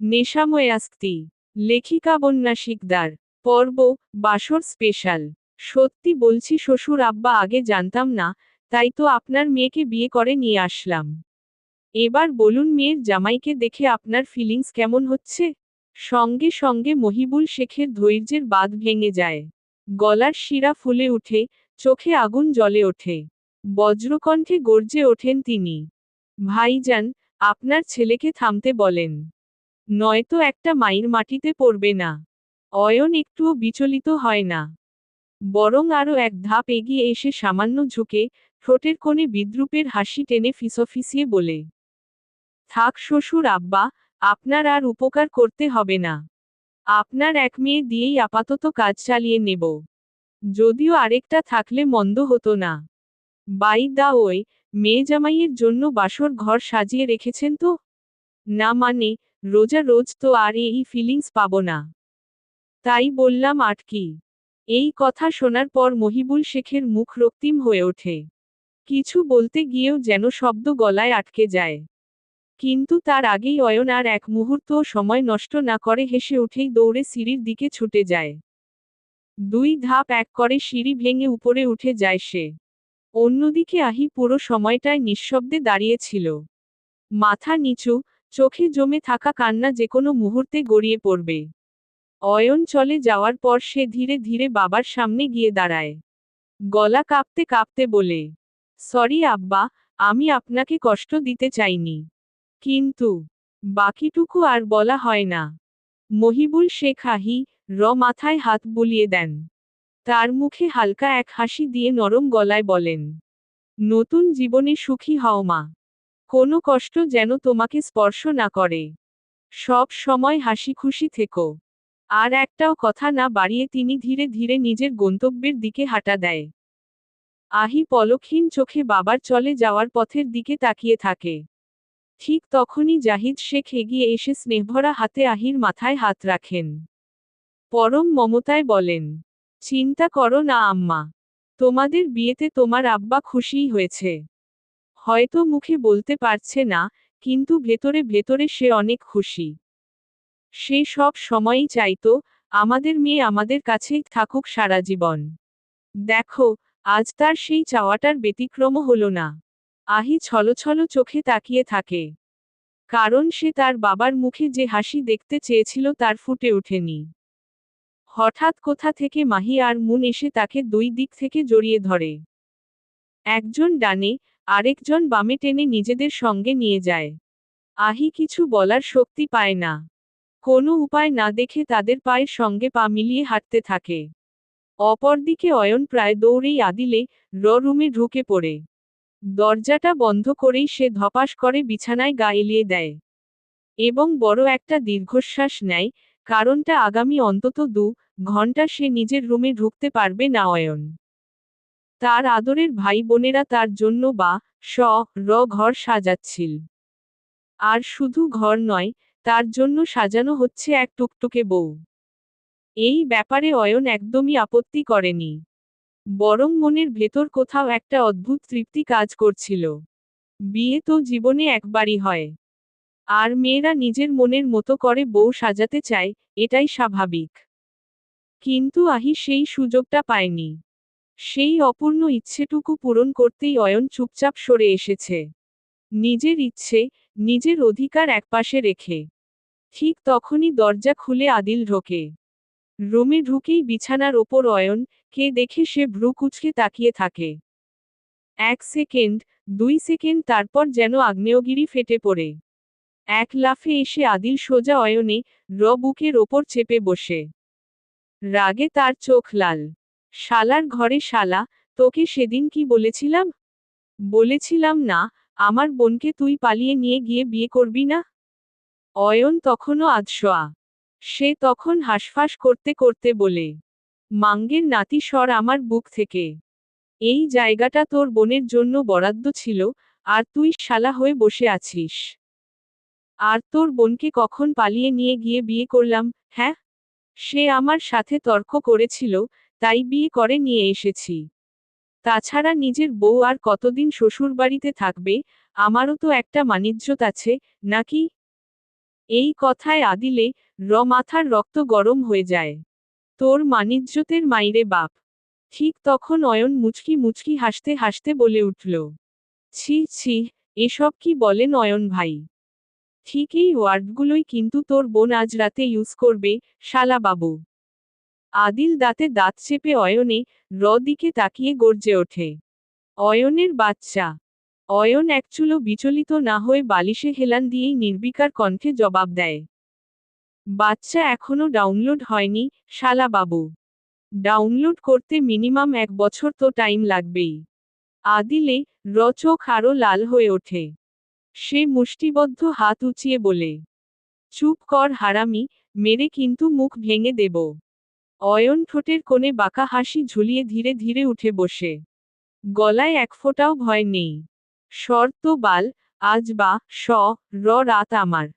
নেশাময় আস্তি লেখিকা বন্যা শিকদার পর্ব, বাসর স্পেশাল। সত্যি বলছি শ্বশুর আব্বা আগে জানতাম না, তাই তো আপনার মেয়েকে বিয়ে করে নিয়ে আসলাম। এবার বলুন মেয়ের জামাইকে দেখে আপনার ফিলিংস কেমন হচ্ছে? সঙ্গে সঙ্গে মহিবুল শেখের ধৈর্যের বাঁধ ভেঙে যায়। গলার শিরা ফুলে উঠে চোখে আগুন জ্বলে ওঠে। বজ্রকণ্ঠে গর্জে ওঠেন তিনি। ভাইজান, আপনার ছেলেকে থামতে বলেন। নয়তো একটা মাইর মাটিতে পড়বে না। অয়ন একটুও বিচলিত হয় না। বরং আরও এক ধাপ এগিয়ে এসে সামান্য ঝুঁকে ঠোঁটের কোণে বিদ্রুপের হাসি টেনে ফিসফিসিয়ে বলে, থাক শ্বশুর আব্বা, আপনার আর উপকার করতে হবে না। আপনার এক মেয়ে দিয়েই আপাতত কাজ চালিয়ে নেব। যদিও আরেকটা থাকলে মন্দ হতো না। বাই দা ওই মেয়ে জামাইয়ের জন্য বাসর ঘর সাজিয়ে রেখেছেন তো? না মানে রোজা রোজ তো আর এই ফিলিংস পাবো না। তাই বললাম আটকি এই কথা শোনার পর মহিবুল শেখের মুখ রক্তিম হয়ে ওঠে। কিছু বলতে গিয়েও যেন শব্দ গলায় আটকে যায়। কিন্তু তার আগেই অয়ন আর এক মুহূর্তও সময় নষ্ট না করে হেসে উঠেই দৌড়ে সিঁড়ির দিকে ছুটে যায়। দুই ধাপ এক করে সিঁড়ি ভেঙে উপরে উঠে যায় সে। অন্যদিকে আহি পুরো সময়টায় নিঃশব্দে দাঁড়িয়েছিল মাথা নিচু চোখে জমে থাকা কান্না যে কোনো মুহূর্তে গড়িয়ে পড়বে। অয়ন চলে যাওয়ার পর সে ধীরে ধীরে বাবার সামনে গিয়ে দাঁড়ায়। গলা কাঁপতে কাঁপতে বলে, সরি আব্বা, আমি আপনাকে কষ্ট দিতে চাইনি। কিন্তু বাকিটুকু আর বলা হয় না। মহিবুল শেখ আহি র মাথায় হাত বুলিয়ে দেন। তার মুখে হালকা এক হাসি দিয়ে নরম গলায় বলেন, নতুন জীবনে সুখী হও মা। কোনো কষ্ট যেন তোমাকে স্পর্শ না করে। সব সময় হাসি খুশি থেকো। আর একটাও কথা না বাড়িয়ে তিনি ধীরে ধীরে নিজের গন্তব্যের দিকে হাঁটা দেয়। আহি পলকহীন চোখে বাবার চলে যাওয়ার পথের দিকে তাকিয়ে থাকে। ঠিক তখনই জাহিদ শেখ এগিয়ে এসে স্নেহভরা হাতে আহির মাথায় হাত রাখেন। পরম মমতায় বলেন, চিন্তা করো না আম্মা। তোমাদের বিয়েতে তোমার আব্বা খুশিই হয়েছে। হয়তো মুখে বলতে পারছে না, কিন্তু ভেতরে ভেতরে সে অনেক খুশি। সে সব সময়ই চাইত, আমাদের মেয়ে আমাদের কাছেই থাকুক সারা জীবন। দেখো, আজ তার সেই চাওয়াটার ব্যতিক্রমও হল না। আহি ছলছল চোখে তাকিয়ে থাকে। কারণ সে তার বাবার মুখে যে হাসি দেখতে চেয়েছিল তার ফুটে ওঠেনি। হঠাৎ কোথা থেকে মাহি আর মুন এসে তাকে দুই দিক থেকে জড়িয়ে ধরে। একজন ডানে আরেকজন বামে টেনে নিজেদের সঙ্গে নিয়ে যায়। আহি কিছু বলার শক্তি পায় না। কোনো উপায় না দেখে তাদের পায়ের সঙ্গে পা মিলিয়ে হাঁটতে থাকে। অপরদিকে অয়ন প্রায় দৌড়েই আদিলে র রুমে ঢুকে পড়ে। দরজাটা বন্ধ করেই সে ধপাস করে বিছানায় গা এলিয়ে দেয়। এবং বড় একটা দীর্ঘশ্বাস নেয়, কারণটা আগামী অন্তত দু ঘণ্টা সে নিজের রুমে ঢুকতে পারবে না অয়ন। তার আদরের ভাই বোনেরা তার জন্য বা স, র ঘর সাজাচ্ছিল। আর শুধু ঘর নয়, তার জন্য সাজানো হচ্ছে এক টুকটুকে বউ। এই ব্যাপারে অয়ন একদমই আপত্তি করেনি। বরং মনের ভেতর কোথাও একটা অদ্ভুত তৃপ্তি কাজ করছিল। বিয়ে তো জীবনে একবারই হয়। আর মেয়েরা নিজের মনের মতো করে বউ সাজাতে চায়, এটাই স্বাভাবিক। কিন্তু আহি সেই সুযোগটা পায়নি। সেই অপূর্ণ ইচ্ছেটুকু পূরণ করতেই অয়ন চুপচাপ সরে এসেছে। নিজের ইচ্ছে, নিজের অধিকার একপাশে রেখে। ঠিক তখনই দরজা খুলে আদিল ঢোকে। রুমে ঢুকেই বিছানার ওপর অয়ন, কে দেখে সে ভ্রু কুচকে তাকিয়ে থাকে। এক সেকেন্ড, দুই সেকেন্ড তারপর যেন আগ্নেয়গিরি ফেটে পড়ে। এক লাফে এসে আদিল সোজা অয়নে, র বুকের ওপর চেপে বসে। রাগে তার চোখ লাল। শালার ঘরে শালা, তোকে সেদিন কি বলেছিলাম? বলেছিলাম না, আমার বোনকে তুই পালিয়ে নিয়ে গিয়ে বিয়ে করবি না? অয়ন তখনও আদশোয়া সে তখন হাসফাস করতে করতে বলে, মাঙ্গের নাতি স্বর আমার বুক থেকে। এই জায়গাটা তোর বোনের জন্য বরাদ্দ ছিল, আর তুই শালা হয়ে বসে আছিস। আর তোর বোনকে কখন পালিয়ে নিয়ে গিয়ে বিয়ে করলাম হ্যাঁ? সে আমার সাথে তর্ক করেছিল তাই বিয়ে করে নিয়ে এসেছি। তাছাড়া নিজের বউ আর কতদিন শ্বশুরবাড়িতে থাকবে, আমারও তো একটা মানিজ্যত আছে, নাকি? এই কথায় আদিলে র মাথার রক্ত গরম হয়ে যায়। তোর মানিজ্যতের মাইরে বাপ। ঠিক তখন অয়ন মুচকি মুচকি হাসতে হাসতে বলে উঠল, ছি ছি, এসব কি বলেন অয়ন ভাই। ঠিক এই ওয়ার্ডগুলোই কিন্তু তোর বোন আজ রাতে ইউজ করবে শালা বাবু আদিল দাঁতে দাঁত চেপে অয়নে র দিকে তাকিয়ে গর্জে ওঠে। অয়নের বাচ্চা। অয়ন একচুলো বিচলিত না হয়ে বালিশে হেলান দিয়েই নির্বিকার কণ্ঠে জবাব দেয়। বাচ্চা এখনও ডাউনলোড হয়নি শালা বাবু ডাউনলোড করতে মিনিমাম এক বছর তো টাইম লাগবেই। আদিলে র চোখ আরও লাল হয়ে ওঠে। সে মুষ্টিবদ্ধ হাত উঁচিয়ে বলে, চুপ কর হারামি, মেরে কিন্তু মুখ ভেঙে দেব। অয়ন ঠোঁটের কোণে বাঁকা হাসি ঝুলিয়ে ধীরে ধীরে উঠে বসে। গলায় এক ফোঁটাও ভয় নেই। শর্ত বাল, আজ বা স, র রাত আমার।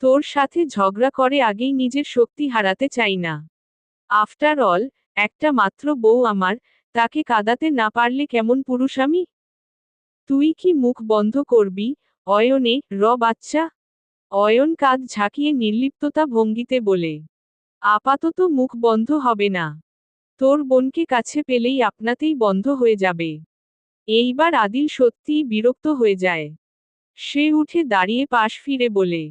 তোর সাথে ঝগড়া করে আগেই নিজের শক্তি হারাতে চাই না। আফটার অল, একটা মাত্র বউ আমার, তাকে কাদাতে না পারলে কেমন পুরুষ আমি? তুই কি মুখ বন্ধ করবি, অয়নে, র বাচ্চা? অয়ন কাঁধ ঝাঁকিয়ে নির্লিপ্ততা ভঙ্গিতে বলে। আপাতত মুখ বন্ধ হবে না। তোর বোনকে কাছে পেলেই আপনাতেই বন্ধ হয়ে যাবে। এইবার আদিল সত্যিই বিরক্ত হয়ে যায়। সে উঠে দাঁড়িয়ে পাশ ফিরে বলে,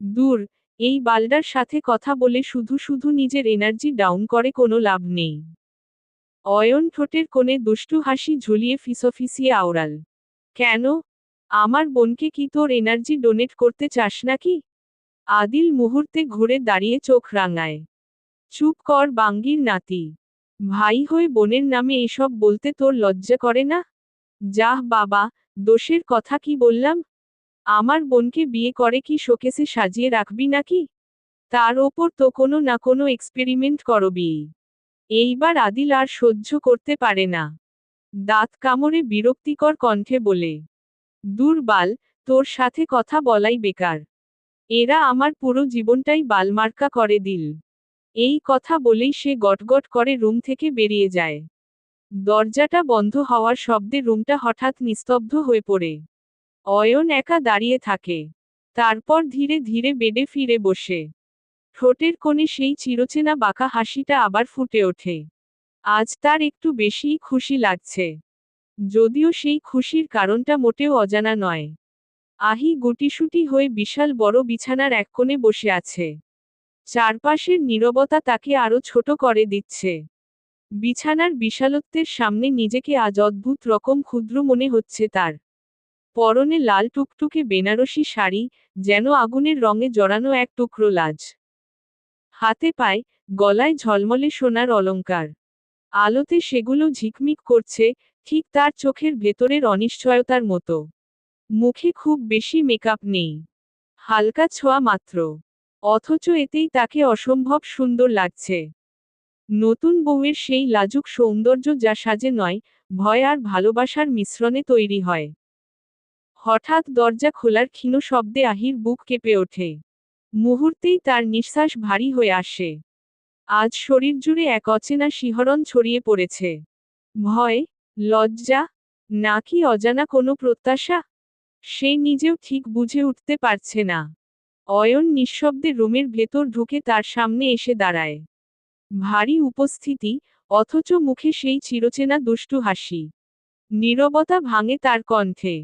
দূর, এই বালডার সাথে কথা বলে শুধু শুধু নিজের এনার্জি ডাউন করে কোনো লাভ নেই অয়ন ঠোঁটের কোণে দুষ্টু হাসি ঝুলিয়ে ফিসফিসিয়ে আওড়াল, কেন? আমার বোনকে কি তোর এনার্জি ডোনেট করতে চাস নাকি? আদিল মুহূর্তে ঘুরে দাঁড়িয়ে চোখ রাঙায়। চুপ কর বাঙ্গির নাতি। ভাই হয়ে বোনের নামে এসব বলতে তোর লজ্জা করে না? যাহ বাবা, দোষের কথা কি বললাম? আমার বোনকে বিয়ে করে কি শোকেসে সাজিয়ে রাখবি নাকি? তার ওপর তো কোনো না কোনো এক্সপেরিমেন্ট করবি। এইবার আদিল আর সহ্য করতে পারে না। দাঁত কামড়ে বিরক্তিকর কণ্ঠে বলে দুর্বাল তোর সাথে কথা বলাই বেকার। এরা আমার পুরো জীবনটাই বালমার্কা করে দিল। এই কথা বলেই সে গটগট করে রুম থেকে বেরিয়ে যায়। দরজাটা বন্ধ হওয়ার শব্দে রুমটা হঠাৎ নিস্তব্ধ হয়ে পড়ে। অয়ন একা দাঁড়িয়ে থাকে। তারপর ধীরে ধীরে বেডে ফিরে বসে। ঠোঁটের কোণে সেই চিরচেনা বাঁকা হাসিটা আবার ফুটে ওঠে। আজ তার একটু বেশিই খুশি লাগছে। যদিও সেই খুশির কারণটা মোটেও অজানা নয়। আহি গুটিসুটি হয়ে বিশাল বড় বিছানার এক কোণে বসে আছে। চারপাশের নীরবতা তাকে আরও ছোট করে দিচ্ছে। বিছানার বিশালত্বের সামনে নিজেকে আজ অদ্ভুত রকম ক্ষুদ্র মনে হচ্ছে তার। পরনে লাল টুকটুকে বেনারসি শাড়ি, যেন আগুনের রঙে জড়ানো এক টুকরো লাজ। হাতে পায়, গলায় ঝলমলে সোনার অলঙ্কার আলোতে সেগুলো ঝিকমিক করছে, ঠিক তার চোখের ভেতরের অনিশ্চয়তার মতো। মুখে খুব বেশি মেকআপ নেই। হালকা ছোঁয়া মাত্র। অথচ এতেই তাকে অসম্ভব সুন্দর লাগছে। নতুন বউয়ের সেই লাজুক সৌন্দর্য যা সাজে নয়, ভয় আর ভালোবাসার মিশ্রণে তৈরি হয়। হঠাৎ দরজা খোলার ক্ষীণ শব্দে আহির বুক কেঁপে ওঠে। মুহূর্তেই তার নিঃশ্বাস ভারী হয়ে আসে। আজ শরীর জুড়ে এক অচেনা শিহরণ ছড়িয়ে পড়েছে। ভয়, লজ্জা নাকি অজানা কোনো প্রত্যাশা? সে নিজেও ঠিক বুঝে উঠতে পারছে না। অয়ন নিঃশব্দে রুমের ভেতর ঢুকে তার সামনে এসে দাঁড়ায়। ভারী উপস্থিতি, অথচ মুখে সেই চিরচেনা দুষ্টু হাসি। নীরবতা ভাঙে তার কণ্ঠে।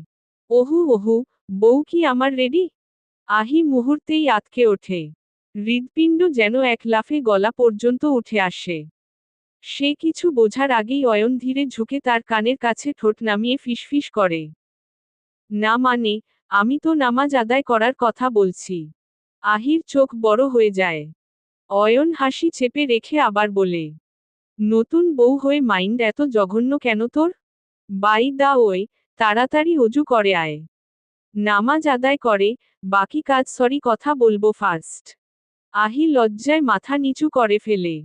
ওহু ওহু, বউ কি আমার রেডি? আহি মুহূর্তেই আতকে ওঠে। হৃদপিণ্ড যেন এক লাফে গলা পর্যন্ত উঠে আসে। সে কিছু বোঝার আগেই অয়ন ধীরে ঝুঁকে তার কানের কাছে ঠোঁট নামিয়ে ফিসফিস করে। না মানে আমি তো নামাজ আদায় করার কথা বলছি। আহির চোখ বড় হয়ে যায়। অয়ন হাসি চেপে রেখে আবার বলে, নতুন বউ হয়ে মাইন্ড এত জঘন্য কেন তোর? বাই দা ওই, তাড়াতাড়ি অজু করে আয়। নামাজ আদায় করে, বাকি কাজ সরি কথা বলব ফার্স্ট। আহি লজ্জায় মাথা নিচু করে ফেলে।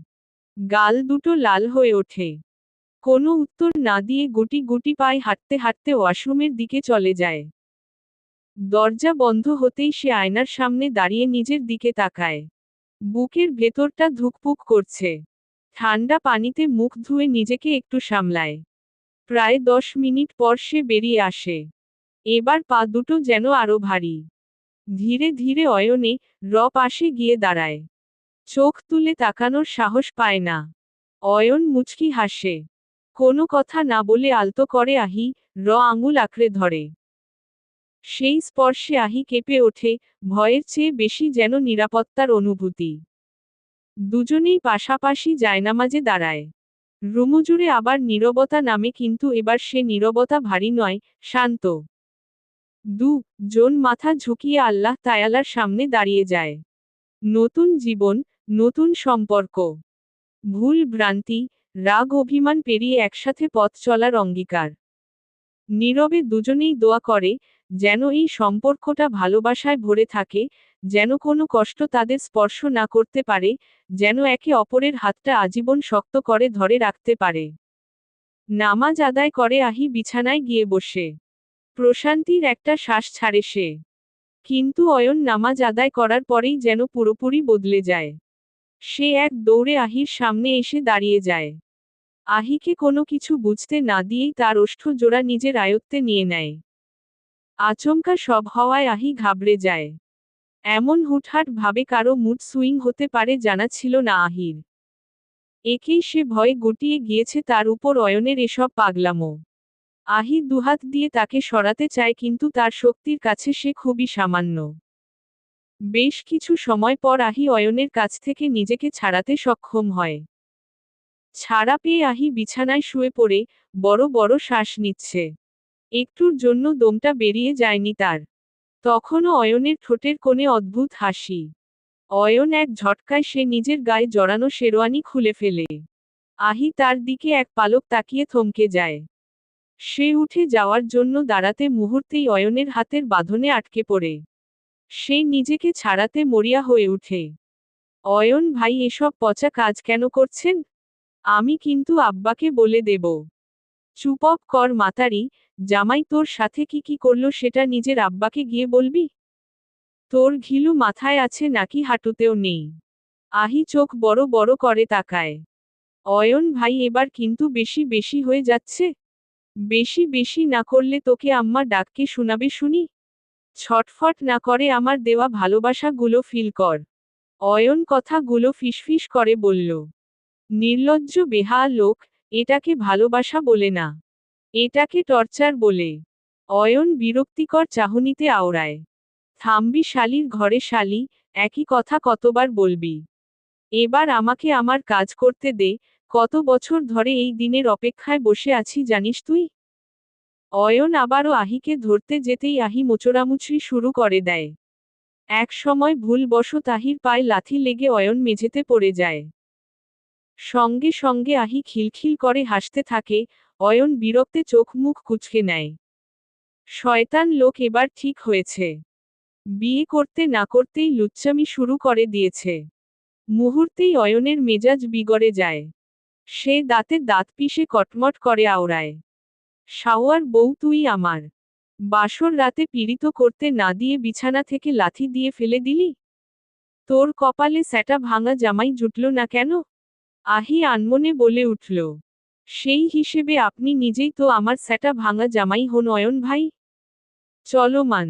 গাল দুটো লাল হয়ে ওঠে। কোনো উত্তর না দিয়ে গুটি গুটি পায়ে হাঁটতে হাঁটতে ওয়াশরুমের দিকে চলে যায়। দরজা বন্ধ হতেই সে আয়নার সামনে দাঁড়িয়ে নিজের দিকে তাকায়। বুকের ভেতরটা ধুকপুক করছে। ঠান্ডা পানিতে মুখ ধুয়ে নিজেকে একটু সামলায়। প্রায় দশ মিনিট পর সে বেরিয়ে আসে। এবার পা দুটো যেন আরও ভারী। ধীরে ধীরে অয়নে র পাশে গিয়ে দাঁড়ায়। চোখ তুলে তাকানোর সাহস পায় না। অয়ন মুচকি হাসে। কোনো কথা না বলে আলতো করে আহি র আঙুল আঁকড়ে ধরে। সেই স্পর্শে আহি কেঁপে ওঠে, ভয়ের চেয়ে বেশি যেন নিরাপত্তার অনুভূতি। দুজনেই পাশাপাশি জায়নামাজে দাঁড়ায়। রুমুজুড়ে আবার নীরবতা নামে কিন্তু এবার সে নীরবতা ভারী নয়, শান্ত। দু, জন মাথা ঝুঁকিয়ে আল্লাহ তায়ালার সামনে দাঁড়িয়ে যায়। নতুন জীবন, নতুন সম্পর্ক। ভুল ভ্রান্তি রাগ অভিমান পেরিয়ে একসাথে পথ চলার অঙ্গীকার। নীরবে দুজনেই দোয়া করে যেন এই সম্পর্কটা ভালোবাসায় ভরে থাকে, যেন কোনো কষ্ট তাদের স্পর্শ না করতে পারে, যেন একে অপরের হাতটা আজীবন শক্ত করে ধরে রাখতে পারে। নামাজ আদায় করে আহি বিছানায় গিয়ে বসে। প্রশান্তির একটা শ্বাস ছাড়ে সে। কিন্তু অয়ন নামাজ আদায় করার পরেই যেন পুরোপুরি বদলে যায়। সে এক দৌড়ে আহির সামনে এসে দাঁড়িয়ে যায়। আহিকে কোনো কিছু বুঝতে না দিয়েই তার ওষ্ঠ জোড়া নিজের আয়ত্তে নিয়ে নেয়। আচমকা সব হওয়ায় আহি ঘাবড়ে যায়। এমন হুটহাট ভাবে কারও মুড সুইং হতে পারে জানা ছিল না আহির। একেই সে ভয়ে গটিয়ে গিয়েছে তার উপর অয়নের এসব পাগলামো। আহি দুহাত দিয়ে তাকে সরাতে চায় কিন্তু তার শক্তির কাছে সে খুবই সামান্য। বেশ কিছু সময় পর আহি অয়নের কাছ থেকে নিজেকে ছাড়াতে সক্ষম হয়। ছাড়া পেয়ে আহি বিছানায় শুয়ে পড়ে বড় বড় শ্বাস নিচ্ছে। একটুর জন্য দমটা বেরিয়ে যায়নি তার। তখনও অয়নের ঠোঁটের কোণে অদ্ভুত হাসি। অয়ন এক ঝটকায় সে নিজের গায়ে জড়ানো শেরওয়ানি খুলে ফেলে। আহি তার দিকে এক পালক তাকিয়ে থমকে যায়। সে উঠে যাওয়ার জন্য দাঁড়াতে মুহূর্তেই অয়নের হাতের বাঁধনে আটকে পড়ে। সে নিজেকে ছাড়াতে মরিয়া হয়ে উঠে। অয়ন ভাই, এসব পচা কাজ কেন করছেন? আমি কিন্তু আব্বাকে বলে দেব। চুপপ কর মাতারি, জামাই তোর সাথে কি কি করল সেটা নিজের আব্বাকে গিয়ে বলবি? তোর ঘিলু মাথায় আছে নাকি হাঁটুতেও নেই। আহি চোখ বড় বড় করে তাকায়। অয়ন ভাই, এবার কিন্তু বেশি বেশি হয়ে যাচ্ছে। বেশি বেশি না করলে তোকে আম্মা ডাককে শোনাবে শুনি? ছটফট না করে আমার দেওয়া ভালোবাসাগুলো ফিল কর। অয়ন কথাগুলো ফিসফিস করে বলল, নির্লজ্জ বেহা লোক, এটাকে ভালোবাসা বলে না। এটাকে টর্চার বলে। অয়ন বিরক্তিকর চাহনিতে আওড়ায়, থামবি শালির ঘরে শালি, একই কথা কতবার বলবি। এবার আমাকে আমার কাজ করতে দে, কত বছর ধরে এই দিনের অপেক্ষায় বসে আছি জানিস তুই? অয়ন আবারও আহিকে ধরতে যেতেই আহি মোচড়ামুচড়ি শুরু করে দেয়। এক সময় ভুলবশত আহির পায়ে লাথি লেগে অয়ন মেঝেতে পড়ে যায়। সঙ্গে সঙ্গে আহি খিলখিল করে হাসতে থাকে, অয়ন বিরক্তে চোখ মুখ কুচকে নেয়। শয়তান লোক এবার ঠিক হয়েছে। বিয়ে করতে না করতেই লুচ্চামি শুরু করে দিয়েছে। মুহূর্তেই অয়নের মেজাজ বিগড়ে যায়। সে দাঁতে দাঁত পিষে কটমট করে আওড়ায়। শাওয়ার বউ তুই আমার। বাসর রাতে পীড়িত করতে না দিয়ে বিছানা থেকে লাথি দিয়ে ফেলে দিলি? তোর কপালে স্যাটা ভাঙা জামাই জুটল না কেন? আহি আনমনে বলে উঠল, সেই হিসেবে আপনি নিজেই তো আমার স্যাটা ভাঙা জামাই হন অয়ন ভাই। চলো মান।